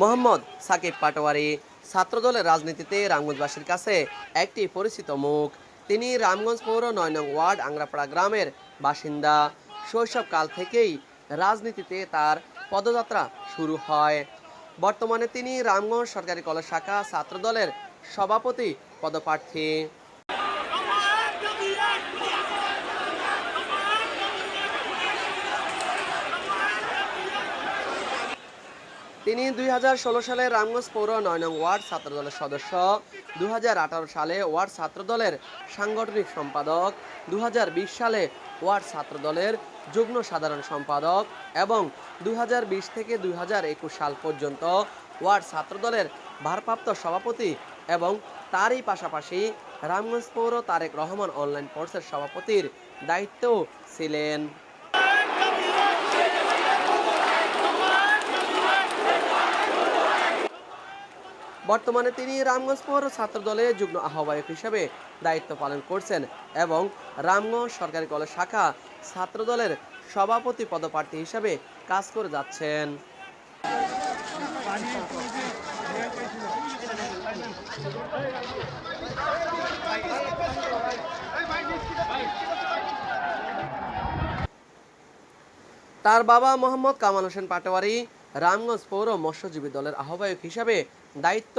মোহাম্মদ সাকিব পাটোয়ারি ছাত্রদলের রাজনীতিতে রামগঞ্জবাসীর কাছে একটি পরিচিত মুখ। তিনি রামগঞ্জ পৌর নয় নং ওয়ার্ড আংরাপাড়া গ্রামের বাসিন্দা। শৈশবকাল থেকেই রাজনীতিতে তার পদযাত্রা শুরু হয়। বর্তমানে তিনি রামগঞ্জ সরকারি কলেজ শাখা ছাত্রদলের সভাপতি, পদপ্রার্থী। তিনি দুই হাজার ষোলো সালে রামগঞ্জ পৌর নয় নং ওয়ার্ড ছাত্রদলের সদস্য দু হাজার আঠারো সালে ওয়ার্ড ছাত্রদলের সাংগঠনিক সম্পাদক দু হাজার বিশ সালে ওয়ার্ড ছাত্রদলের যুগ্ম সাধারণ সম্পাদক এবং দু হাজার বিশ থেকে দু হাজার একুশ সাল পর্যন্ত ওয়ার্ড ছাত্রদলের ভারপ্রাপ্ত সভাপতি এবং তারই পাশাপাশি রামগঞ্জ পৌর তারেক রহমান অনলাইন কোর্সের সভাপতির দায়িত্বও ছিলেন। বর্তমানে তিনি রামগঞ্জ পৌর ছাত্রদলের যুগ্ম আহ্বায়ক হিসেবে দায়িত্ব পালন করছেন এবং রামগঞ্জ সরকারি কলেজ শাখা ছাত্রদলের সভাপতি পদপ্রার্থী হিসেবে কাজ করে যাচ্ছেন। তার বাবা মোহাম্মদ কামাল হোসেন পাটোয়ারি রামগঞ্জ পৌর মৎস্যজীবী দলের আহ্বায়ক হিসাবে দায়িত্ব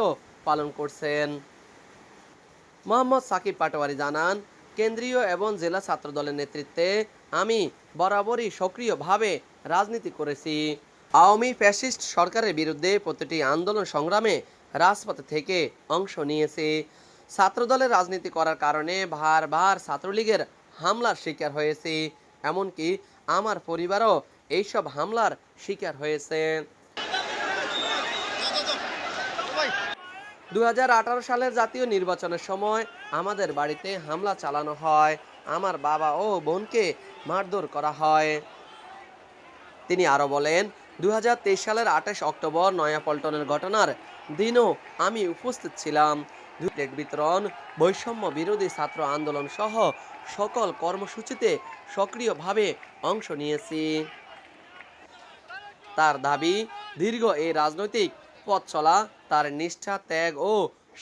পালন করছেন। মোহাম্মদ সাকিব পাটোয়ারি জানান, কেন্দ্রীয় এবং জেলা ছাত্র দলের নেতৃত্বে আমি বরাবরই সক্রিয়ভাবে রাজনীতি করেছি। আওয়ামী ফ্যাসিস্ট সরকারের বিরুদ্ধে প্রতিটি আন্দোলন সংগ্রামে রাজপথে থেকে অংশ নিয়েছি। ছাত্রদলের রাজনীতি করার কারণে বারবার ছাত্রলীগের হামলার শিকার হয়েছে। এমনকি আমার পরিবারও এইসব হামলার শিকার হয়েছে। দু হাজার আঠারো সালের জাতীয় নির্বাচনের সময় আমাদের বাড়িতে হামলা চালানো হয়। আমার বাবা ও বোনকে মারধর করা হয়। তিনি আরও বলেন, দুই হাজার তেইশ সালের আঠাশ অক্টোবর নয়াপল্টনের ঘটনার দিনও আমি উপস্থিত ছিলাম। প্লেট বিতরণ, বৈষম্য বিরোধী ছাত্র আন্দোলন সহ সকল কর্মসূচিতে সক্রিয়ভাবে অংশ নিয়েছি। তার দাবি, দীর্ঘ এই রাজনৈতিক পথ চলা, তার নিষ্ঠা, ত্যাগ ও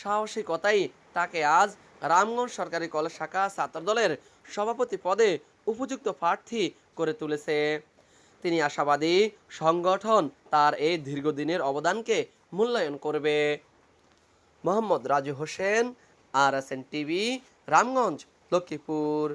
সাহসিকতাই তাকে আজ রামগঞ্জ সরকারি কলেজ শাখা ছাত্রদলের সভাপতি পদে উপযুক্ত প্রার্থী করে তুলেছে। তিনি আশাবাদী, সংগঠন তার এই দীর্ঘদিনের অবদানকে মূল্যায়ন করবে। Mohammad Raju Hossain, R S N TV, Ramganj, Lakshmipur.